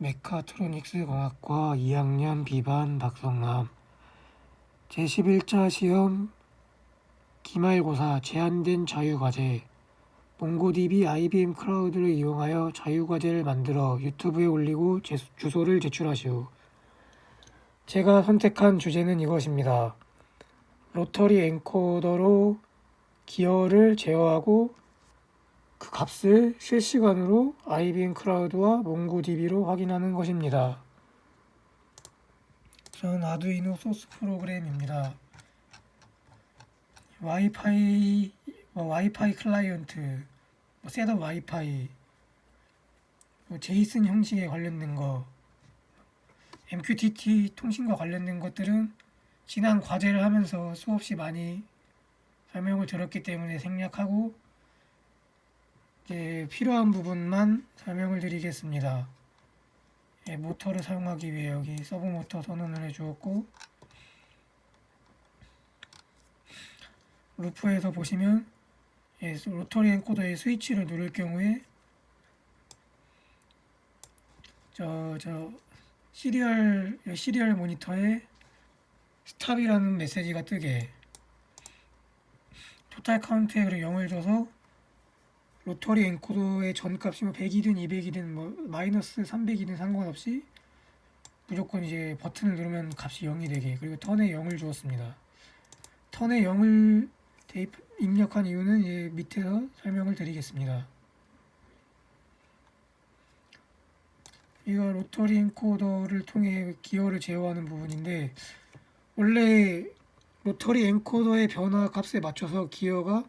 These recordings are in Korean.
메카트로닉스 공학과 2학년 비반 박성남 제11차 시험 기말고사 제한된 자유과제 몽고DB IBM 클라우드를 이용하여 자유과제를 만들어 유튜브에 올리고 제- 주소를 제출하시오. 제가 선택한 주제는 이것입니다. 로터리 엔코더로 기어를 제어하고 그 값을 실시간으로 IBM 클라우드와 몽고DB로 확인하는 것입니다. 저는 아두이노 소스 프로그램입니다. 와이파이 뭐 와이파이 클라이언트, 뭐 셋업 와이파이, 뭐 제이슨 형식에 관련된 거, MQTT 통신과 관련된 것들은 지난 과제를 하면서 수없이 많이 설명을 들었기 때문에 생략하고 이제 필요한 부분만 설명을 드리겠습니다. 예, 모터를 사용하기 위해 여기 서브 모터 선언을 해주었고 루프에서 보시면 예, 로터리 엔코더의 스위치를 누를 경우에 저, 저 시리얼 시리얼 모니터에 스탑이라는 메시지가 뜨게 토탈 카운트에 그리고 0을 줘서 로터리 엔코더의 전값이 뭐 100이든 200이든 뭐 마이너스 300이든 상관없이 무조건 이제 버튼을 누르면 값이 0이 되게 그리고 턴에 0을 주었습니다. 턴에 0을 대입 입력한 이유는 이제 밑에서 설명을 드리겠습니다. 이거 로터리 엔코더를 통해 기어를 제어하는 부분인데 원래 로터리 엔코더의 변화 값에 맞춰서 기어가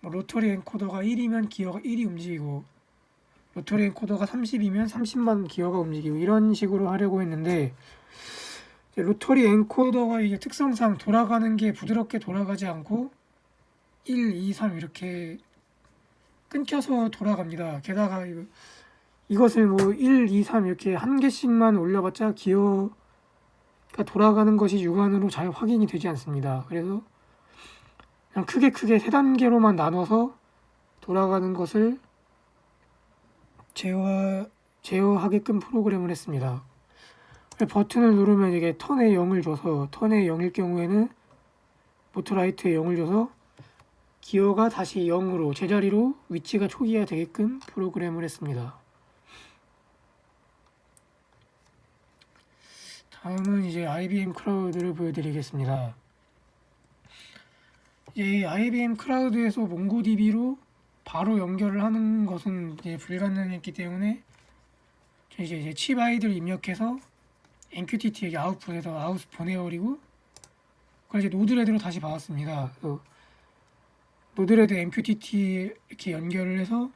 뭐 로터리 엔코더가 1이면 기어가 1이 움직이고 로터리 엔코더가 30이면 30만 기어가 움직이고 이런 식으로 하려고 했는데 로터리 엔코더가 이제 특성상 돌아가는 게 부드럽게 돌아가지 않고 1, 2, 3 이렇게 끊겨서 돌아갑니다. 게다가 이것을 뭐 1, 2, 3 이렇게 한 개씩만 올려봤자 기어가 돌아가는 것이 육안으로 잘 확인이 되지 않습니다. 그래서 그냥 크게 크게 세 단계로만 나눠서 돌아가는 것을 제어 제어하게끔 프로그램을 했습니다. 버튼을 누르면 이게 턴에 0을 줘서 턴에 0일 경우에는 모터라이트에 0을 줘서 기어가 다시 0으로 제자리로 위치가 초기화 되게끔 프로그램을 했습니다. 다음은 이제 IBM 클라우드를 보여드리겠습니다. 이 IBM 클라우드에서 몽고DB로 바로 연결을 하는 것은 이제 불가능했기 때문에 저 이제 이제 칩 아이디를 입력해서 MQTT에게 아웃풋에서 아웃 보내버리고 그걸 이제 노드레드로 다시 받았습니다. 그래서 노드레드 MQTT 이렇게 연결을 해서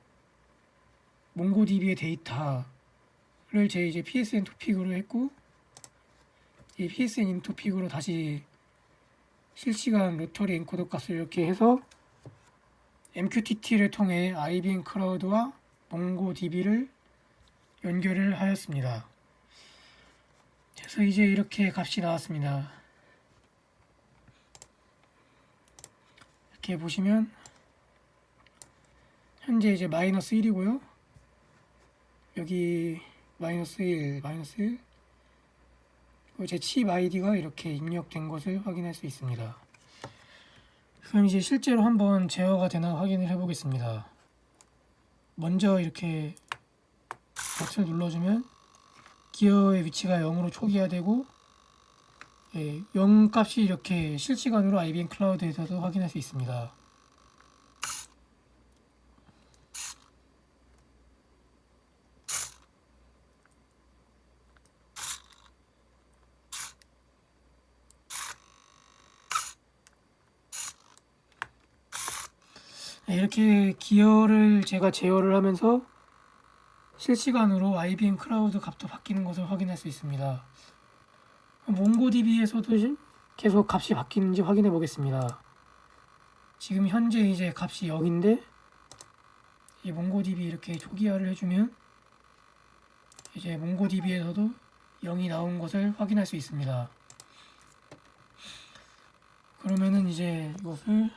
몽고DB의 데이터를 제 이제 PSN 토픽으로 했고 이 PSN 인토픽으로 다시 실시간 로터리 엔코더 값을 이렇게 해서 MQTT를 통해 IBM 클라우드와 몽고DB를 연결을 하였습니다. 그래서 이제 이렇게 값이 나왔습니다. 이렇게 보시면 현재 이제 마이너스 1이고요. 여기 마이너스 1, 마이너스 1. 제 칩 아이디가 이렇게 입력된 것을 확인할 수 있습니다. 그럼 이제 실제로 한번 제어가 되나 확인을 해보겠습니다. 먼저 이렇게 버튼을 눌러주면 기어의 위치가 0으로 초기화되고 예, 0 값이 이렇게 실시간으로 IBM 클라우드에서도 확인할 수 있습니다. 이렇게 기어를 제가 제어를 하면서 실시간으로 IBM 클라우드 값도 바뀌는 것을 확인할 수 있습니다. 몽고DB에서도 계속 값이 바뀌는지 확인해 보겠습니다. 지금 현재 이제 값이 0인데 이 몽고DB 이렇게 초기화를 해주면 이제 몽고DB에서도 0이 나온 것을 확인할 수 있습니다. 그러면은 이제 이것을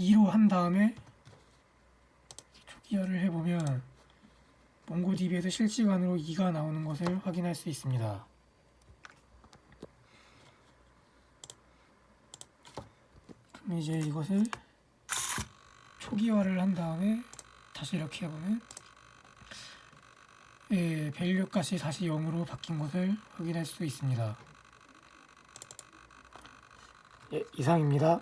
2로 한 다음에 초기화를 해보면 몽고DB에서 실시간으로 2가 나오는 것을 확인할 수 있습니다. 그럼 이제 이것을 초기화를 한 다음에 다시 이렇게 해보면 예, 밸류 값이 다시 0으로 바뀐 것을 확인할 수 있습니다. 예, 이상입니다.